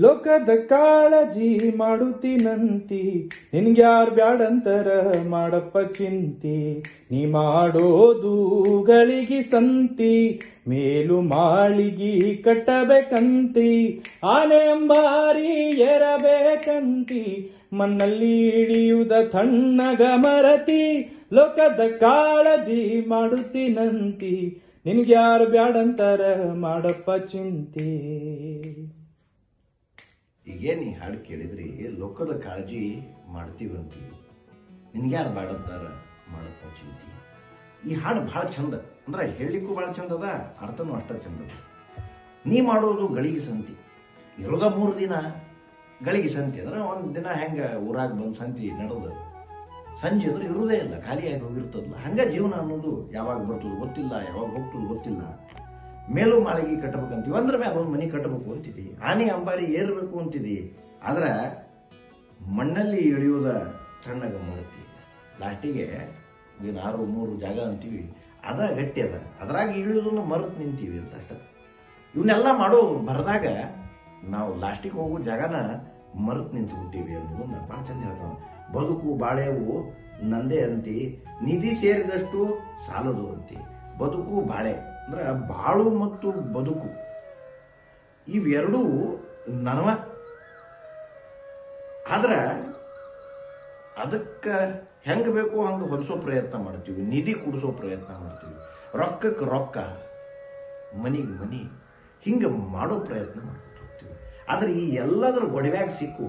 ಲೋಕದ ಕಾಳಜಿ ಮಾಡುತ್ತೀನಂತಿ ನಿನ್ಗ್ಯಾರ್ ಬ್ಯಾಡಂತರ ಮಾಡಪ್ಪ ಚಿಂತಿ. ನೀ ಮಾಡೋದು ಗಳಿಗೆ ಸಂತಿ. ಮೇಲು ಮಾಳಿಗಿ ಕಟ್ಟಬೇಕಂತಿ. ಆನೆಂಬಾರಿ ಎರಬೇಕಂತಿ ಮನ್ನಲ್ಲಿ ಇಳಿಯುವುದ ತಣ್ಣಗ ಮರತಿ ಲೋಕದ ಕಾಳಜಿ ಮಾಡುತ್ತೀನಂತಿ ನಿನ್ಗ್ಯಾರು ಬ್ಯಾಡಂತರ ಮಾಡಪ್ಪ ಚಿಂತಿ. ಈಗೇನು ಈ ಹಾಡು ಕೇಳಿದ್ರಿ, ಲೋಕದ ಕಾಳಜಿ ಮಾಡ್ತೀವಂತೀವಿ ನಿನ್ಗೆ ಯಾರು ಬೇಡಂತಾರ ಮಾಡಪ್ಪ ಚಿಂತಿ. ಈ ಹಾಡು ಭಾಳ ಚಂದ, ಅಂದ್ರೆ ಹೇಳಲಿಕ್ಕೂ ಭಾಳ ಚಂದದ ಅರ್ಥನೂ ಅಷ್ಟ ಚಂದ ನೀ ಮಾಡೋದು ಗಳಿಗೆ ಸಂತಿ. ಇರೋದ ಮೂರು ದಿನ ಗಳಿಗೆ ಸಂತಿ, ಅಂದ್ರೆ ಒಂದು ದಿನ ಹೆಂಗೆ ಊರಾಗ ಬಂದು ಸಂತಿ ನಡೆದು. ಸಂಜೆ ಅಂದ್ರೆ ಇರುವುದೇ ಇಲ್ಲ, ಖಾಲಿಯಾಗಿ ಹೋಗಿರ್ತದಲ್ಲ ಹಂಗ ಜೀವನ ಅನ್ನೋದು ಯಾವಾಗ ಬರ್ತದೆ ಗೊತ್ತಿಲ್ಲ, ಯಾವಾಗ ಹೋಗ್ತದೆ ಗೊತ್ತಿಲ್ಲ. ಮೇಲು ಮಾಳಿಗೆ ಕಟ್ಟಬೇಕಂತೀವಿ. ಅಂದ್ರ ಮ್ಯಾಲ ಒಂದು ಮನೆ ಕಟ್ಟಬೇಕು ಅಂತಿದ್ದಿ. ಆನೆ ಅಂಬಾರಿ ಏರಬೇಕು ಅಂತಿದ್ದಿ. ಆದ್ರೆ ಮಣ್ಣಲ್ಲಿ ಇಳಿಯೋದ ತಣ್ಣಗ ಮಾಡ್ತಿ ಲಾಸ್ಟಿಗೆ ಆರು, ಮೂರು ಜಾಗ ಅಂತೀವಿ. ಅದ ಗಟ್ಟಿ ಅದ. ಅದ್ರಾಗ ಇಳಿಯೋದನ್ನ ಮರೆತು ನಿಂತೀವಿ ಅಂತ ಅಷ್ಟ. ಇವನ್ನೆಲ್ಲ ಮಾಡೋ ಬರದಾಗ ನಾವು ಲಾಸ್ಟಿಗೆ ಹೋಗೋ ಜಾಗನ ಮರೆತು ನಿಂತು ಬಿಟ್ಟಿವಿ ಅನ್ನೋದನ್ನ ಭಾಳ ಚಂದ ಹೇಳ್ತಾವ. ಬದುಕು, ಬಾಳೆವು ನಂದೇ ಅಂತಿ. ನಿಧಿ ಸೇರಿದಷ್ಟು ಸಾಲದು ಅಂತಿ. ಬದುಕು ಬಾಳೆ, ಅಂದ್ರೆ ಬಾಳು ಮತ್ತು ಬದುಕು. ಇವೆರಡೂ ನನವ. ಆದ್ರೆ ಅದಕ್ಕೆ ಹೆಂಗೆ ಬೇಕೋ ಹಂಗೆ ಹೊಲಿಸೋ ಪ್ರಯತ್ನ ಮಾಡ್ತೀವಿ, ನಿಧಿ ಕುಡಿಸೋ ಪ್ರಯತ್ನ ಮಾಡ್ತೀವಿ. ರೊಕ್ಕಕ್ಕೆ ರೊಕ್ಕ, ಮನಿಗೆ ಮನಿ, ಹಿಂಗೆ ಮಾಡೋ ಪ್ರಯತ್ನ ಹೋಗ್ತೀವಿ. ಆದ್ರೆ ಈ ಎಲ್ಲದರ ಒಡವ್ಯಾಗ ಸಿಕ್ಕು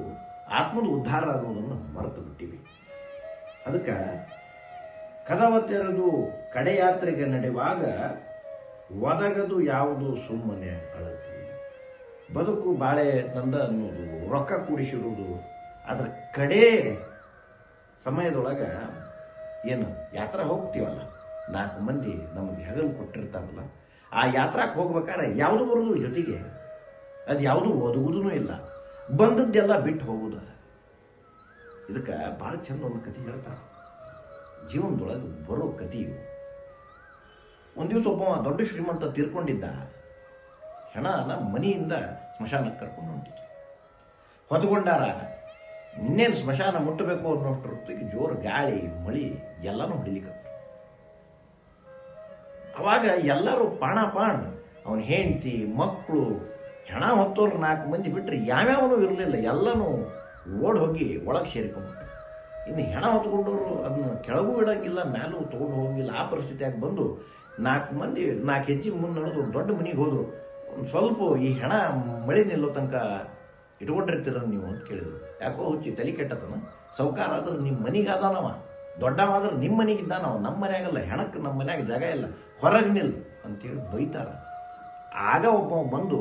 ಆತ್ಮದ ಉದ್ಧಾರ ಆಗೋದನ್ನು ಮರೆತು ಬಿಟ್ಟಿವಿ. ಅದಕ್ಕೆ ಕದವ ತೆರೆದು ಕಡೆಯಾತ್ರೆಗೆ ನಡೆಯುವಾಗ ಒದಗದು ಯಾವುದು ಸುಮ್ಮನೆ ಅಳತಿ. ಬದುಕು ಬಾಳೆ ತಂದ ಅನ್ನೋದು ರೊಕ್ಕ ಕೂಡಿಸಿರುವುದು, ಅದರ ಕಡೆ ಸಮಯದೊಳಗೆ ಏನು ಯಾತ್ರಾ ಹೋಗ್ತೀವಲ್ಲ? ನಾಲ್ಕು ಮಂದಿ ನಮಗೆ ಹೆಗಲು ಕೊಟ್ಟಿರ್ತಾರಲ್ಲ, ಆ ಯಾತ್ರಾಕ್ಕೆ ಹೋಗ್ಬೇಕಾದ್ರೆ ಯಾವುದು ಬರೋದು ಜೊತೆಗೆ? ಅದು ಯಾವುದು ಒದಗುದೂ ಇಲ್ಲ. ಬಂದದ್ದೆಲ್ಲ ಬಿಟ್ಟು ಹೋಗುದು. ಇದಕ್ಕೆ ಭಾಳ ಚಂದ ಒಂದು ಕತೆ ಹೇಳ್ತಾರೆ. ಜೀವನದೊಳಗೆ ಬರೋ ಇವು. ಒಂದು ದಿವಸ ಒಬ್ಬ ದೊಡ್ಡ ಶ್ರೀಮಂತ ತೀರ್ಕೊಂಡಿದ್ದ ಹೆಣನ ಮನೆಯಿಂದ ಸ್ಮಶಾನಕ್ಕೆ ಕರ್ಕೊಂಡು ಹೊಂಟಿದ್ರು. ಹೊತ್ಕೊಂಡಾರ ಇನ್ನೇನು ಸ್ಮಶಾನ ಮುಟ್ಟಬೇಕು ಅನ್ನೋಷ್ಟೊತ್ತಿಗೆ ಜೋರು ಗಾಳಿ, ಮಳಿ ಎಲ್ಲನೂ ಹೊಡಿಲಿಕ್ಕೆ ಅವಾಗ ಎಲ್ಲರೂ ಪಾಣ ಪಾಣ, ಅವನ ಹೆಂಡತಿ ಮಕ್ಕಳು ಹೆಣ ಹೊತ್ತೋರು ನಾಲ್ಕು ಮಂದಿ ಬಿಟ್ಟರೆ ಯಾವ್ಯಾವನೂ ಇರಲಿಲ್ಲ, ಎಲ್ಲನೂ ಓಡ್ ಹೋಗಿ ಒಳಗೆ ಸೇರ್ಕೊಂಡ್ಬಿಟ್ಟು ಇನ್ನು ಹೆಣ ಹೊತ್ಕೊಂಡವರು ಅದನ್ನ ಕೆಳಗೂ ಇಡಂಗಿಲ್ಲ, ಮ್ಯಾಲೂ ತೊಗೊಂಡು ಹೋಗಂಗಿಲ್ಲ. ಆ ಪರಿಸ್ಥಿತಿಯಾಗಿ ಬಂದು ನಾಲ್ಕು ಮಂದಿ, ನಾಲ್ಕು ಹೆಜ್ಜೆ ಮುಂದೆ ದೊಡ್ಡ ಮನೆಗೆ ಹೋದರು. ಒಂದು ಸ್ವಲ್ಪ ಈ ಹೆಣ ಮಳೆ ನಿಲ್ಲೋ ತನಕ ಇಟ್ಕೊಂಡಿರ್ತೀರ ನೀವು ಅಂತ ಕೇಳಿದ್ರು. ಯಾಕೋ ಹುಚ್ಚಿ ತಲೆ ಕೆಟ್ಟತನ ಸೌಕಾರ ಆದ್ರೆ ನಿಮ್ಮ ಮನೆಗೆ ಅದಾನವ ದೊಡ್ಡವಾದ್ರೆ ನಿಮ್ಮ ಮನೆಗೆ ಇದ್ದಾನವ. ನಮ್ಮ ಮನೆಯಾಗಲ್ಲ ಹೆಣಕ್ಕೆ ನಮ್ಮ ಮನೆಯಾಗ ಜಾಗ ಇಲ್ಲ. ಹೊರಗೆ ನಿಲ್ಲ ಅಂತೇಳಿ ಬೈತಾರ. ಆಗ ಒಬ್ಬ ಬಂದು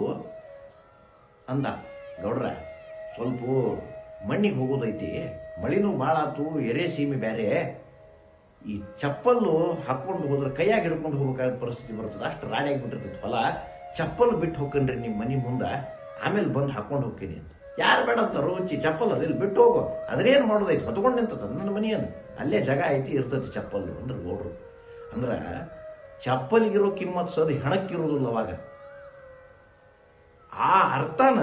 ಅಂದ, ಗೌಡ್ರ, ಸ್ವಲ್ಪ ಮಣ್ಣಿಗೆ ಹೋಗೋದೈತಿ. ಮಳಿನೂ ಭಾಳ ಆತು, ಎರೆ ಸೀಮೆ ಬೇರೆ ಈ ಚಪ್ಪಲ್ಲು ಹಾಕೊಂಡು ಹೋದ್ರೆ ಕೈಯಾಗಿ ಹಿಡ್ಕೊಂಡು ಹೋಗ್ಬೇಕಾದ ಪರಿಸ್ಥಿತಿ ಬರ್ತದೆ. ಅಷ್ಟು ರಾಡಿ ಬಿಟ್ಟಿರ್ತದೆ ಹೊಲ. ಚಪ್ಪಲ್ ಬಿಟ್ಟು ಹೋಗ್ಕನ್ರಿ ನಿಮ್ಮ ಮನೆ ಮುಂದೆ. ಆಮೇಲೆ ಬಂದು ಹಾಕೊಂಡು ಹೋಗ್ತೀನಿ ಅಂತ. ಯಾರು ಬೇಡ ಅಂತ ರೋಚಿ ಚಪ್ಪಲ್ ಅದಿಲ್ಲಿ ಬಿಟ್ಟು ಹೋಗೋ. ಅದ್ರೇನು ಮಾಡೋದೈತಿ? ಹೊತ್ಕೊಂಡು ನಿಂತದ ನನ್ನ ಮನೆಯನ್ನು ಅಲ್ಲೇ ಜಾಗ ಐತಿ ಇರ್ತದೆ ಚಪ್ಪಲ್ಲು ಅಂದ್ರೆ ನೋಡ್ರು ಅಂದ್ರೆ ಚಪ್ಪಲಿಗಿರೋ ಕಿಮ್ಮತ್ ಸರಿ ಹೆಣಕ್ಕಿರೋದಿಲ್ಲ ಅವಾಗ. ಆ ಅರ್ಥನ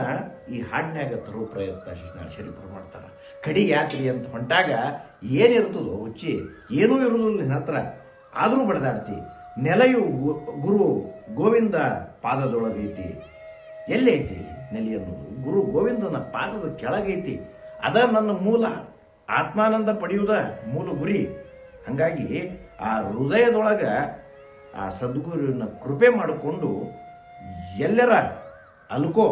ಈ ಹಾಡಿನ್ಯಾಗ ತರೋ ಪ್ರಯತ್ನ ಶರೀಫರು ಮಾಡ್ತಾರೆ? ಕಡಿ ಯಾತ್ರಿ ಅಂತ ಹೊಂಟಾಗ ಏನಿರ್ತದೋ ಹುಚ್ಚಿ, ಏನೂ ಇರುವುದಿಲ್ಲ ನಿನ್ನ ಹತ್ರ. ಆದರೂ ಬಡದಾಡ್ತಿ, ನೆಲೆಯು ಗುರು ಗೋವಿಂದ ಪಾದದೊಳಗೈತಿ. ಎಲ್ಲೈತಿ ನೆಲೆ ಅನ್ನೋದು? ಗುರು ಗೋವಿಂದನ ಪಾದದ ಕೆಳಗೈತಿ. ಅದ ನನ್ನ ಮೂಲ. ಆತ್ಮಾನಂದ ಪಡೆಯುವುದ ಮೂಲ ಗುರಿ. ಹಂಗಾಗಿ ಆ ಹೃದಯದೊಳಗ ಆ ಸದ್ಗುರುವಿನ ಕೃಪೆ ಮಾಡಿಕೊಂಡು ಎಲ್ಲರ ಅಲ್ಕೋ.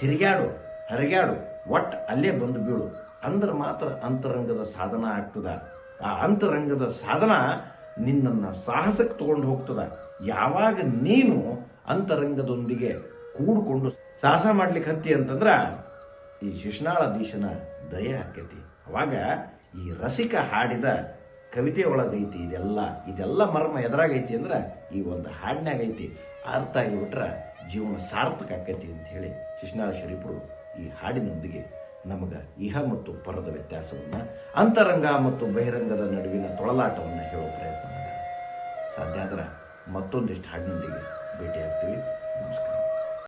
ತಿರುಗಾಡು ಹರಿಗಾಡು ಒಟ್ಟು ಅಲ್ಲೇ ಬಂದು ಬೀಳು. ಅಂದ್ರೆ ಮಾತ್ರ ಅಂತರಂಗದ ಸಾಧನ ಆಗ್ತದ. ಆ ಅಂತರಂಗದ ಸಾಧನ ನಿನ್ನನ್ನು ಸಾಹಸಕ್ಕೆ ತಗೊಂಡು ಹೋಗ್ತದ. ಯಾವಾಗ ನೀನು ಅಂತರಂಗದೊಂದಿಗೆ ಕೂಡಿಕೊಂಡು ಸಾಹಸ ಮಾಡ್ಲಿಕ್ಕೆ ಹತ್ತಿ ಅಂತಂದ್ರ ಈ ಶಿಶ್ನಾಳ ದೀಶನ ದಯ ಹಾಕೈತಿ ಅವಾಗ ಈ ರಸಿಕ ಹಾಡಿದ ಕವಿತೆ ಒಳಗೈತಿ ಇದೆಲ್ಲ. ಇದೆಲ್ಲ ಮರ್ಮ ಎದುರಾಗೈತಿ ಅಂದ್ರೆ ಈ ಒಂದು ಹಾಡಿನಾಗೈತಿ ಅರ್ಥ ಆಗಿಬಿಟ್ರ ಜೀವನ ಸಾರ್ಥಕ ಆಕೈತಿ ಅಂತ ಹೇಳಿ ಶಿಶ್ನಾಳ ಶರೀಫರು ಈ ಹಾಡಿನೊಂದಿಗೆ ನಮಗೆ ಇಹ ಮತ್ತು ಪರದ ವ್ಯತ್ಯಾಸವನ್ನು ಅಂತರಂಗ ಮತ್ತು ಬಹಿರಂಗದ ನಡುವಿನ ತೊಳಲಾಟವನ್ನು ಹೇಳೋ ಪ್ರಯತ್ನ. ಸಾಧ್ಯ ಆದರೆ ಮತ್ತೊಂದಿಷ್ಟು ಹಾಡಿನೊಂದಿಗೆ ಭೇಟಿಯಾಗ್ತೀವಿ ನಮಸ್ಕಾರ